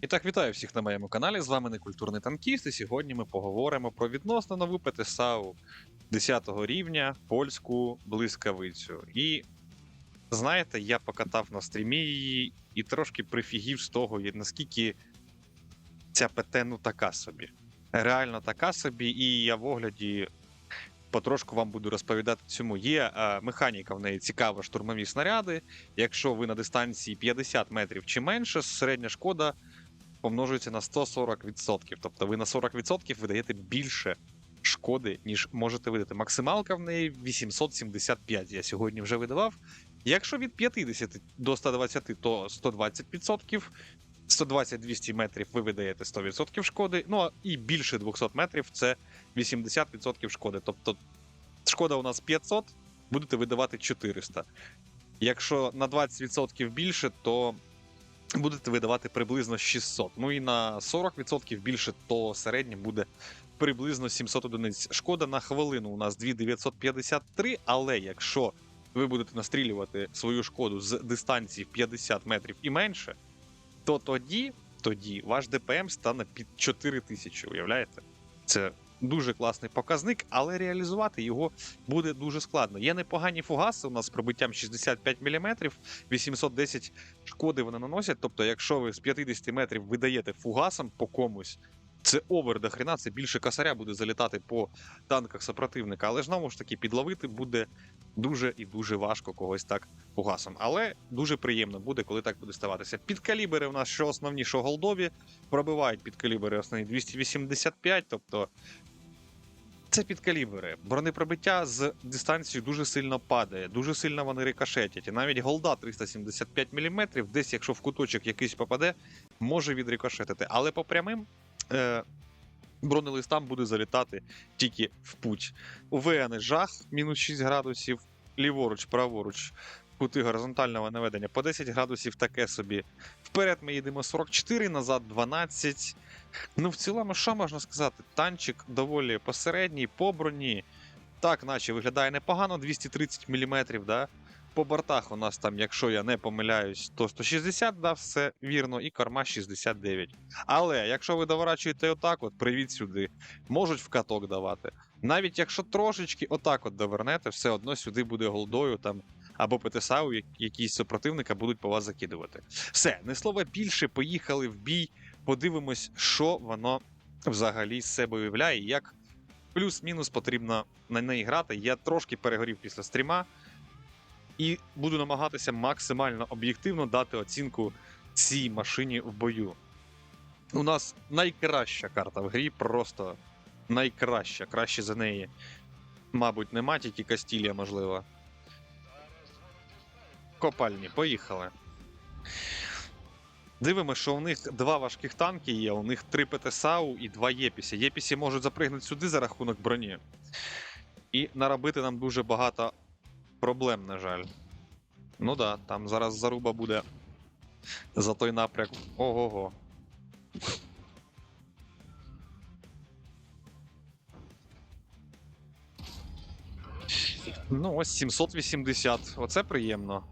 І так, вітаю всіх на моєму каналі. З вами Некультурний Танкіст, і сьогодні ми поговоримо про відносно нову ПТСАУ 10 рівня польську блискавицю. І знаєте, я покатав на стрімі її і трошки прифігів з того, наскільки ця ПТ ну така собі. Реально така собі, і я в огляді потрошку вам буду розповідати цьому. Є е, механіка в неї цікава, штурмові снаряди. Якщо ви на дистанції 50 метрів чи менше, середня шкода помножується на 140%. Тобто ви на 40% видаєте більше шкоди, ніж можете видати. Максималка в неї 875. Я сьогодні вже видавав. Якщо від 50 до 120, то 120%. 120-200 метрів ви видаєте 100% шкоди. Ну і більше 200 метрів це 80% шкоди. Тобто шкода у нас 500, будете видавати 400. Якщо на 20% більше, то будете видавати приблизно 600. Ну і на 40% більше, то середнє буде приблизно 700 одиниць. Шкода на хвилину у нас 2953, але якщо ви будете настрілювати свою шкоду з дистанції в 50 метрів і менше, то тоді, тоді ваш ДПМ стане під 4000, уявляєте? Це дуже класний показник, але реалізувати його буде дуже складно. Є непогані фугаси у нас з пробиттям 65 мм, 810 шкоди вони наносять. Тобто, якщо ви з 50 метрів видаєте фугасом по комусь, це овер до хрена, це більше косаря буде залітати по танках супротивника, але знову ж таки підловити буде дуже і дуже важко когось так фугасом. Але дуже приємно буде, коли так буде ставатися. Підкалібери у нас що основні, що голдові, пробивають підкалібери основні 285, тобто. Це підкалібери. Бронепробиття з дистанції дуже сильно падає, дуже сильно вони рикошетять. І навіть голда 375 мм, десь, якщо в куточок якийсь попаде, може відрикошетити. Але по прямим е, бронелистам буде залітати тільки в путь. У ВН жах, мінус 6 градусів, ліворуч, праворуч, кути горизонтального наведення по 10 градусів таке собі. Вперед ми їдемо 44, назад 12. Ну, в цілому, що можна сказати? Танчик доволі посередній, по броні. Так, наче виглядає непогано, 230 мм, да? По бортах у нас там, якщо я не помиляюсь, то 160, да, все вірно, і корма 69. Але якщо ви доворачуєте отак, от привіт сюди, можуть в каток давати. Навіть якщо трошечки отак от довернете, все одно сюди буде голдою там. Або ПТСАУ, як- якісь супротивника будуть по вас закидувати. Все, не слова більше, поїхали в бій подивимось, що воно взагалі з себе уявляє, як плюс-мінус потрібно на неї грати. Я трошки перегорів після стріма і буду намагатися максимально об'єктивно дати оцінку цій машині в бою. У нас найкраща карта в грі, просто найкраща, краще за неї. Мабуть, нема, тільки Кастілія, можливо. Копальні, поїхали. Дивимося, що у них два важких танки є, у них три ПТСАУ і два Єпісі. Єпісі можуть запригнути сюди за рахунок броні. І наробити нам дуже багато проблем, на жаль. Ну да, там зараз заруба буде за той напряк. Ого-го. Ну, ось 780. Оце приємно.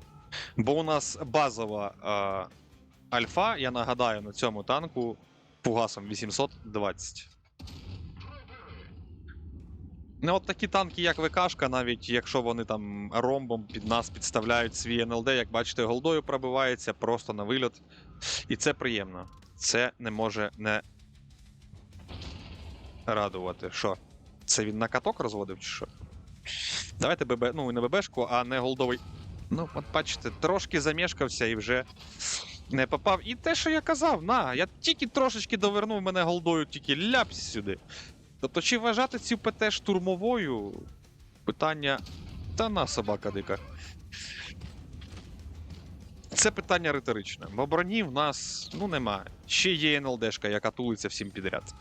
Бо у нас базова. Е, Альфа, я нагадаю, на цьому танку фугасом 820. Ну, от такі танки, як ВКшка, навіть якщо вони там ромбом під нас підставляють свій НЛД, як бачите, голдою пробивається просто на вильот. І це приємно. Це не може не радувати. Що? Це він на каток розводив чи що? Давайте ББ, ну не ББшку, а не голдовий. Ну, от бачите, трошки замішкався і вже не попав. І те, що я казав, на, я тільки трошечки довернув мене голдою, тільки ляпсь сюди. Тобто, чи вважати цю ПТ штурмовою? Питання. Та на собака дика. Це питання риторичне. Бо броні в нас ну немає. Ще є НЛДшка, яка тулиться всім підряд.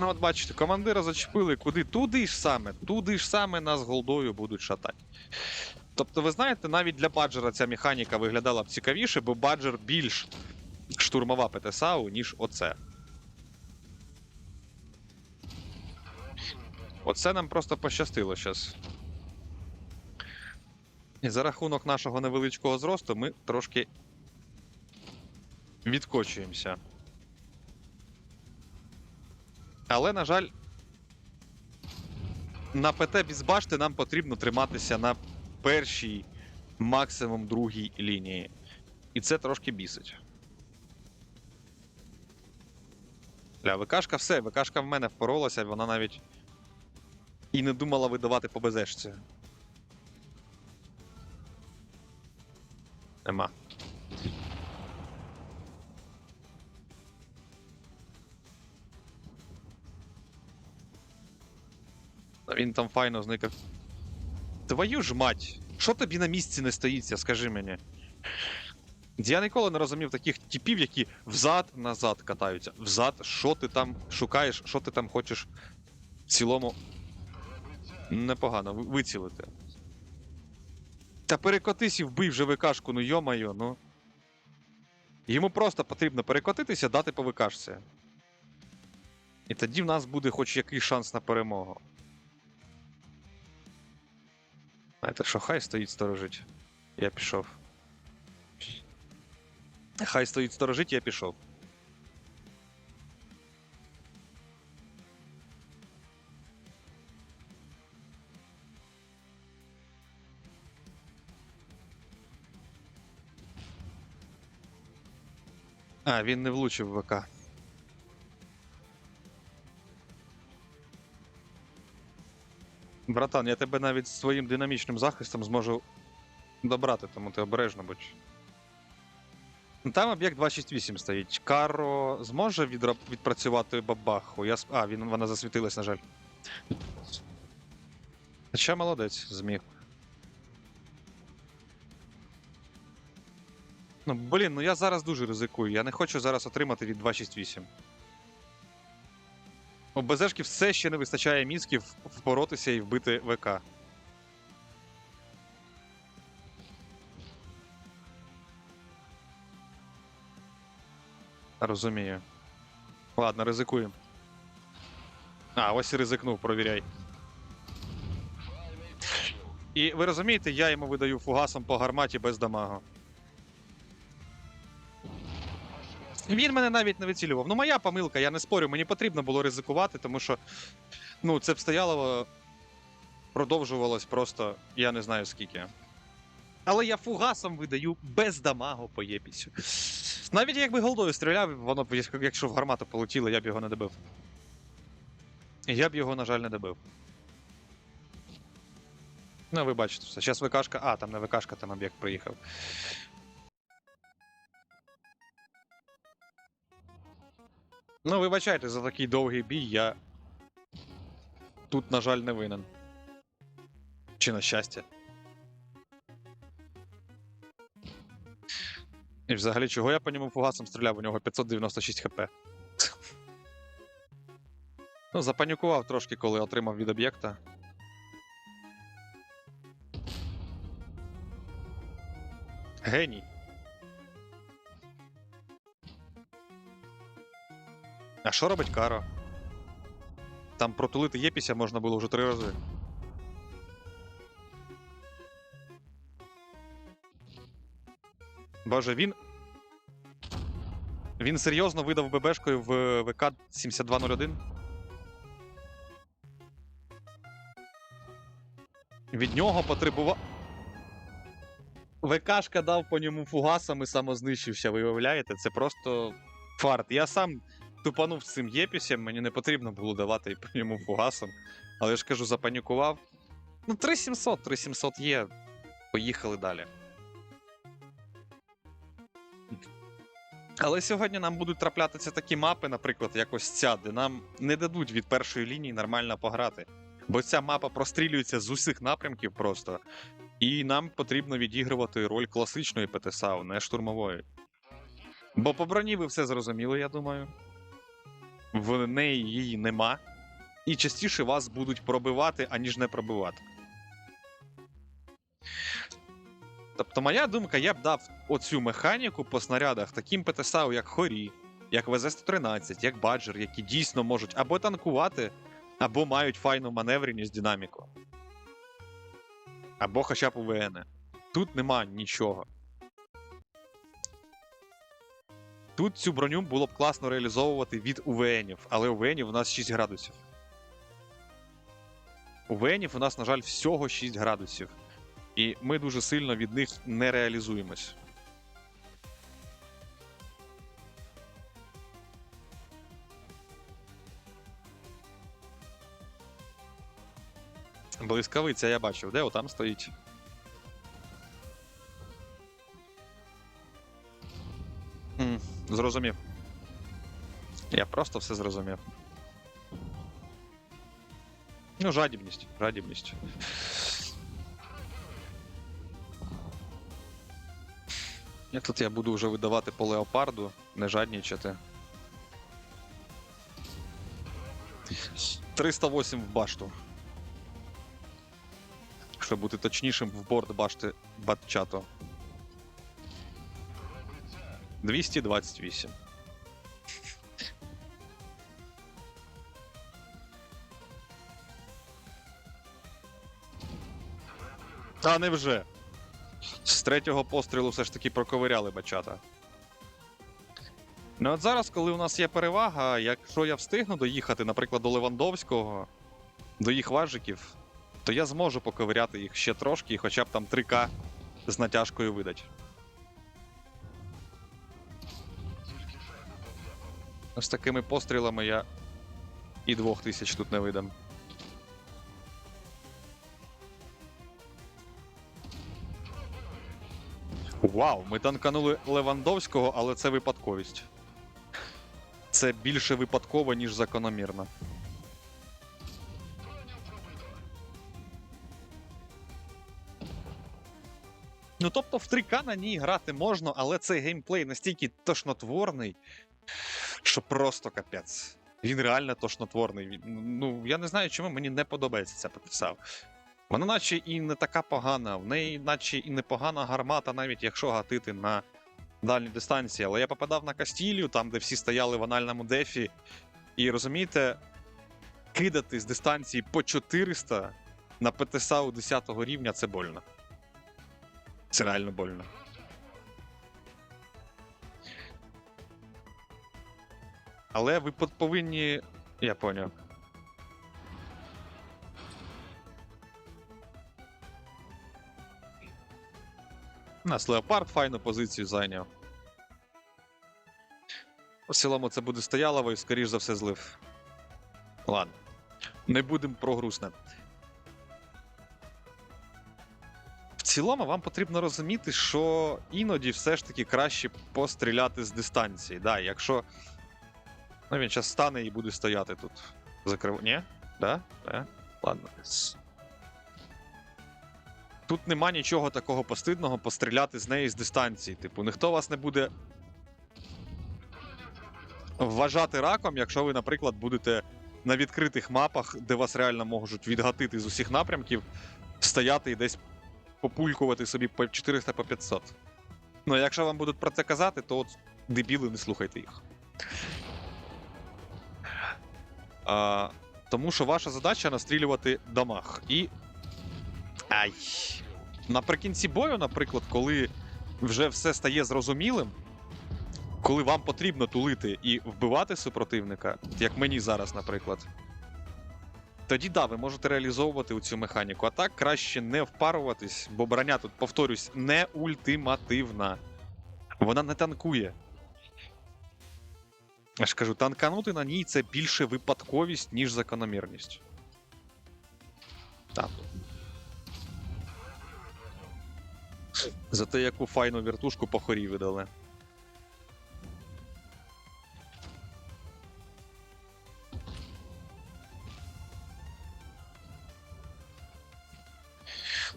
Ну, от бачите, командира зачепили куди? Туди ж саме, туди ж саме нас голдою будуть шатати. Тобто, ви знаєте, навіть для баджера ця механіка виглядала б цікавіше, бо баджер більш штурмова ПТСАУ, ніж оце. Оце нам просто пощастило зараз. І за рахунок нашого невеличкого зросту ми трошки відкочуємося. Але, на жаль, на ПТ без башти нам потрібно триматися на першій, максимум другій лінії. І це трошки бісить. Бля, ВКшка все, ВКшка в мене впоролася, вона навіть і не думала видавати по БЗшці. Нема. Він там файно зникав. Твою ж мать! Що тобі на місці не стоїться, скажи мені. Я ніколи не розумів таких типів, які взад-назад катаються. Взад, що ти там шукаєш, що ти там хочеш в цілому. Непогано, вицілити. Та перекотись і вбий вже ВКшку, ну йо-майо, ну. Йому просто потрібно перекотитися, дати по ВКшці. І тоді в нас буде хоч якийсь шанс на перемогу. Знаєте, що хай стоїть сторожить. Я пішов. Хай стоїть сторожить, я пішов. А, він не влучив в ВК. Братан, я тебе навіть своїм динамічним захистом зможу добрати, тому ти обережно будь. Ну, Там об'єкт 268 стоїть. Каро зможе відпрацювати бабаху? Я... А, він, вона засвітилась, на жаль. Хоча молодець, зміг. Ну, блін, ну я зараз дуже ризикую. Я не хочу зараз отримати від 268. У БЗшки все ще не вистачає мізків впоротися і вбити ВК. Розумію. Ладно, ризикуємо. А, ось і ризикнув, провіряй. І ви розумієте, я йому видаю фугасом по гарматі без дамагу. Він мене навіть не вицілював. Ну, моя помилка, я не спорю, мені потрібно було ризикувати, тому що ну, це б стояло, продовжувалось просто я не знаю скільки. Але я фугасом видаю без дамагу по єпісю. Навіть якби голдою стріляв, воно б, якщо в гармату полетіло, я б його не добив. Я б його, на жаль, не добив. Ну, ви бачите все. Зараз ВКшка. А, там не ВКшка, там об'єкт приїхав. Ну, вибачайте, за такий довгий бій я. Тут, на жаль, не винен. Чи на щастя. І взагалі, чого я по ньому фугасом стріляв? У нього 596 хп. Ну, запанікував трошки, коли отримав від об'єкта. Геній. А що робить Каро? Там протулити Єпіся можна було вже три рази. Боже, він. Він серйозно видав ББшкою в ВК 7201. Від нього потребував. ВКшка дав по ньому фугасом і самознищився, виявляєте? Це просто фарт. Я сам тупанув з цим єпісем, мені не потрібно було давати по ньому фугасом. Але я ж кажу, запанікував. Ну, 3700, 3700 є. Поїхали далі. Але сьогодні нам будуть траплятися такі мапи, наприклад, як ось ця, де нам не дадуть від першої лінії нормально пограти. Бо ця мапа прострілюється з усіх напрямків просто. І нам потрібно відігрувати роль класичної ПТСАУ, не штурмової. Бо по броні ви все зрозуміли, я думаю. В неї її нема. І частіше вас будуть пробивати, аніж не пробивати. Тобто, моя думка, я б дав оцю механіку по снарядах таким ПТСАУ, як Хорі, як ВЗ-113, як Баджер, які дійсно можуть або танкувати, або мають файну маневреність динаміку. Або хоча б УВН. Тут нема нічого. Тут цю броню було б класно реалізовувати від УВНів, але УВНів у нас 6 градусів. УВНів у нас, на жаль, всього 6 градусів. І ми дуже сильно від них не реалізуємось. Блискавиця я бачив, де отам стоїть. Зрозумів. Я просто все зрозумів. Ну, жадібність, жадібність. І тут я буду вже видавати по леопарду, не жаднічати. 308 в башту. Щоб бути точнішим, в борт башти батчато. 228. Та невже. З третього пострілу все ж таки проковиряли бачата. Ну от зараз, коли у нас є перевага, якщо я встигну доїхати, наприклад, до Левандовського, до їх важиків, то я зможу поковиряти їх ще трошки і хоча б там 3К з натяжкою видать. З такими пострілами я і двох тисяч тут не видам. Вау, ми танканули Левандовського, але це випадковість. Це більше випадково, ніж закономірно. Ну, тобто в 3К на ній грати можна, але цей геймплей настільки тошнотворний, що просто капець. Він реально тошнотворний. Ну, я не знаю, чому мені не подобається ця потисав. Вона наче і не така погана, в неї наче і непогана гармата, навіть якщо гатити на дальній дистанції. Але я попадав на Кастілію, там, де всі стояли в анальному дефі. І розумієте, кидати з дистанції по 400 на ПТСАУ 10 рівня це больно. Це реально больно. Але ви повинні. Я поняв. У нас Леопард файну позицію зайняв. У цілому це буде стоялово і, скоріш за все, злив. Ладно. Не будемо про грустне. В цілому вам потрібно розуміти, що іноді все ж таки краще постріляти з дистанції. Да, якщо. Ну, він зараз стане і буде стояти тут. Закрив. Ні? Да? Да? Ладно. Тут нема нічого такого постидного постріляти з неї з дистанції. Типу, ніхто вас не буде вважати раком, якщо ви, наприклад, будете на відкритих мапах, де вас реально можуть відгатити з усіх напрямків, стояти і десь популькувати собі по 400 по 500. Ну, а якщо вам будуть про це казати, то от дебіли, не слухайте їх. А, тому що ваша задача настрілювати дамаг. І. Ай. Наприкінці бою, наприклад, коли вже все стає зрозумілим, коли вам потрібно тулити і вбивати супротивника, як мені зараз, наприклад, тоді да, ви можете реалізовувати цю механіку. А так краще не впаруватись, бо броня тут, повторюсь, не ультимативна. Вона не танкує. Я ж кажу, танканути на ній це більше випадковість, ніж закономірність. Так. Зате яку файну вертушку по хорі видали.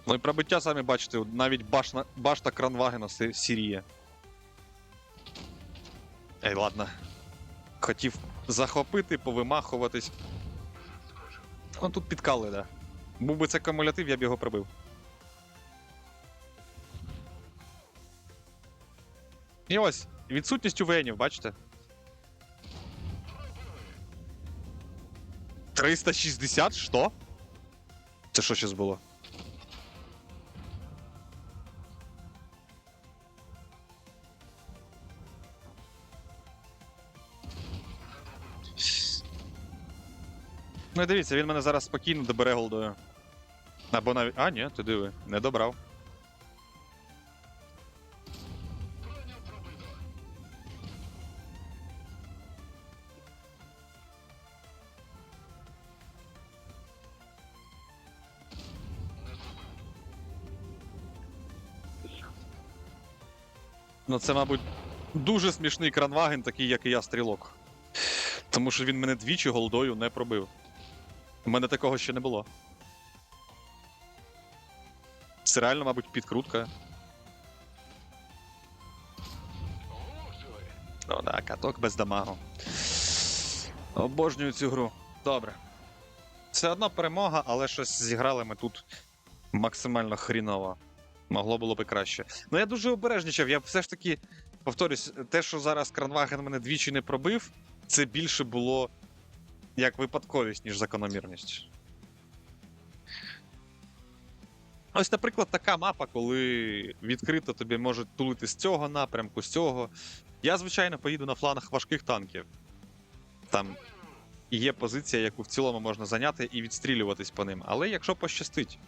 Ну і пробиття самі бачите, навіть башна, башта Кранвагена сі- сіріє. Ей, ладно. Хотів захопити, повимахуватись. Ну тут підкали, да. Був би це кумулятив, я б його прибив. І ось, відсутність УВНів, бачите? 360? Що? Це що щось було? Ну і дивіться, він мене зараз спокійно добере голдою. Або навіть. А, ні, ти диви, не добрав. Ну, це, мабуть, дуже смішний кранваген, такий, як і я, стрілок. Тому що він мене двічі голдою не пробив. У мене такого ще не було. Це реально, мабуть, підкрутка. О, да, каток без дамагу. Обожнюю цю гру. Добре. Це одна перемога, але щось зіграли ми тут максимально хріново. Могло було би краще. Ну я дуже обережничав. Я все ж таки повторюсь, те, що зараз Кранваген мене двічі не пробив, це більше було як випадковість, ніж закономірність. Ось, наприклад, така мапа, коли відкрито тобі можуть тулити з цього напрямку, з цього. Я, звичайно, поїду на фланг важких танків. Там є позиція, яку в цілому можна зайняти і відстрілюватись по ним. Але якщо пощастить,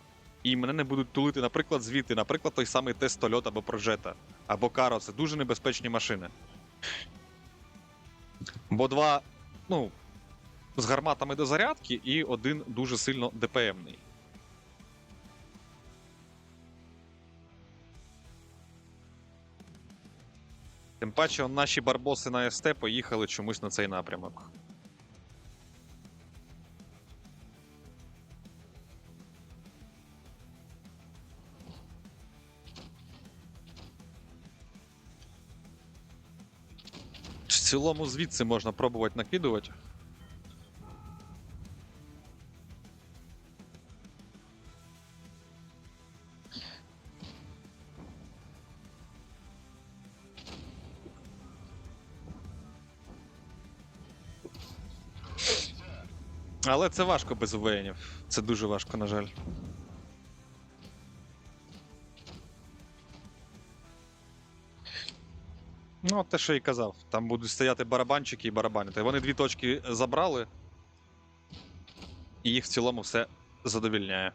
і мене не будуть тулити, наприклад, звідти, наприклад, той самий Т-100 або Прожета, або Каро, це дуже небезпечні машини. Бо два, ну, з гарматами до зарядки, і один дуже сильно ДПМний. Тим паче, наші барбоси на СТ поїхали чомусь на цей напрямок. В цілому звідси можна пробувати накидувати. Але це важко без УВНів. Це дуже важко, на жаль. Ну, те, що і казав. Там будуть стояти барабанчики і барабанити. Вони дві точки забрали. І їх в цілому все задовільняє.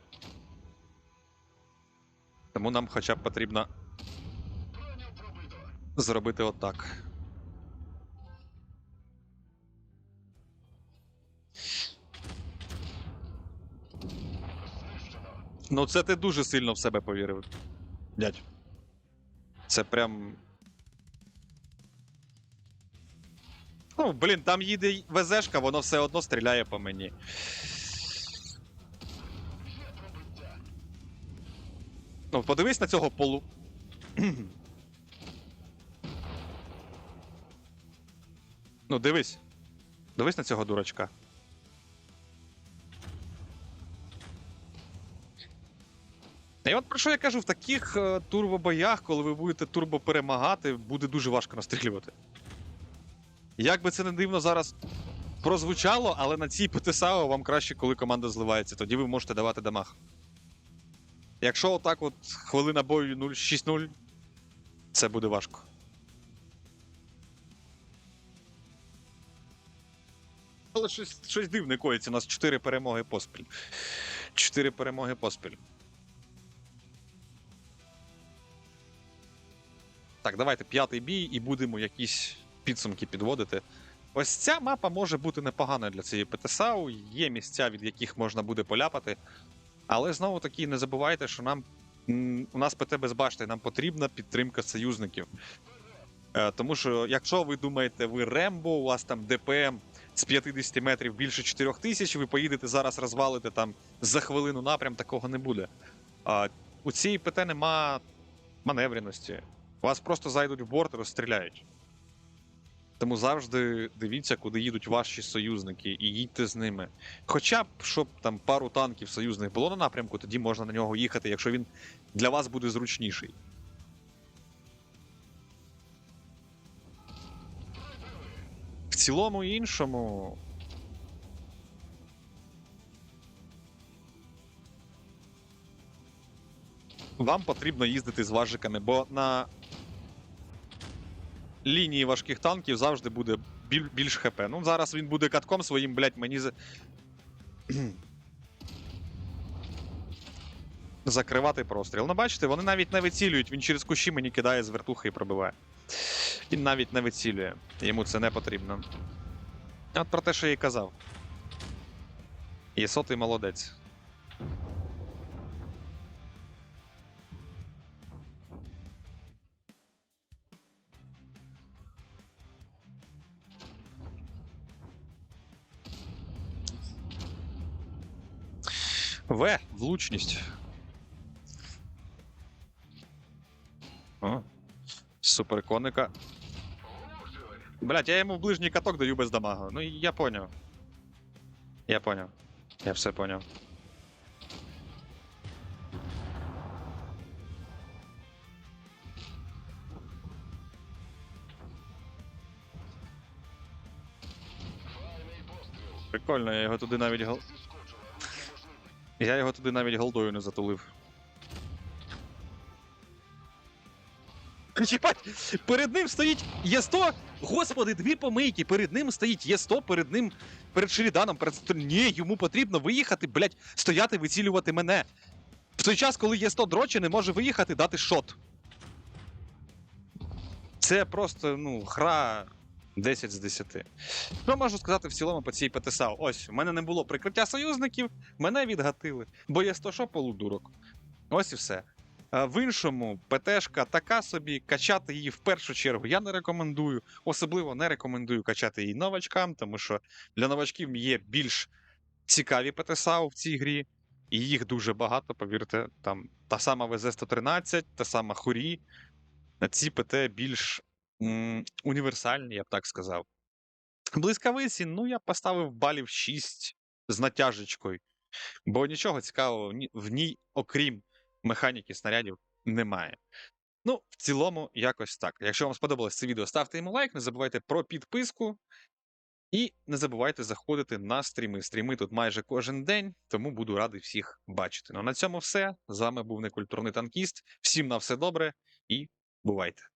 Тому нам хоча б потрібно зробити отак. Ну, це ти дуже сильно в себе повірив. Дядь. Це прям. Ну, блін, там їде ВЗшка, воно все одно стріляє по мені. Ну, подивись на цього полу. ну, дивись. Дивись на цього дурачка. І от про що я кажу, в таких е, турбобоях, коли ви будете турбо перемагати, буде дуже важко настрілювати. Як би це не дивно зараз прозвучало, але на цій ПТСАО вам краще, коли команда зливається, тоді ви можете давати дамаг. Якщо отак от хвилина бою 0-6-0, це буде важко. Але щось, щось дивне коїться. У нас 4 перемоги поспіль. 4 перемоги поспіль. Так, давайте п'ятий бій і будемо якісь підсумки підводити. Ось ця мапа може бути непоганою для цієї ПТСАУ, є місця, від яких можна буде поляпати. Але знову таки не забувайте, що нам у нас ПТ без башти, нам потрібна підтримка союзників. Е, тому що, якщо ви думаєте, ви Рембо, у вас там ДПМ з 50 метрів більше 4 тисяч, ви поїдете зараз розвалите там за хвилину напрям, такого не буде. У цій ПТ нема маневреності. Вас просто зайдуть в борт і розстріляють. Тому завжди дивіться, куди їдуть ваші союзники, і їдьте з ними. Хоча б щоб там пару танків союзних було на напрямку, тоді можна на нього їхати, якщо він для вас буде зручніший. В цілому іншому. Вам потрібно їздити з важиками, бо на лінії важких танків завжди буде біль, більш ХП. Ну, зараз він буде катком своїм, блять, мені. за- закривати простріл. Ну, бачите, вони навіть не вицілюють, він через кущі мені кидає з вертухи і пробиває. Він навіть не вицілює. Йому це не потрібно. От про те, що я і казав. Єсотий молодець. В. Влучність. О. Супер коника. Блять, я йому ближній каток даю без дамага. Ну я поняв. Я поняв. Я все поняв. Прикольно, я його туди навіть. Я його туди навіть голдою не затулив. Перед ним стоїть Є100. Господи, дві помийки. Перед ним стоїть Є100, перед ним, перед Шеріданом, перед Ні, йому потрібно виїхати, блять, стояти, вицілювати мене. В той час, коли Є100 дрочі, не може виїхати, дати шот. Це просто, ну, гра 10 з 10. Що можу сказати в цілому по цій ПТСАУ? Ось, у мене не було прикриття союзників, мене відгатили. Бо Є100 що полудурок. Ось і все. В іншому ПТшка така собі, качати її в першу чергу я не рекомендую. Особливо не рекомендую качати її новачкам, тому що для новачків є більш цікаві ПТСАУ в цій грі, і їх дуже багато, повірте. Там та сама ВЗ-113, та сама Хурі. Ці ПТ більш універсальні, я б так сказав. Блискавиці, ну я поставив балів 6 з натяжечкою, бо нічого цікавого в ній, окрім механіки снарядів немає. Ну, в цілому, якось так. Якщо вам сподобалось це відео, ставте йому лайк, не забувайте про підписку. І не забувайте заходити на стріми. Стріми тут майже кожен день, тому буду радий всіх бачити. Ну на цьому все. З вами був некультурний танкіст. Всім на все добре і бувайте!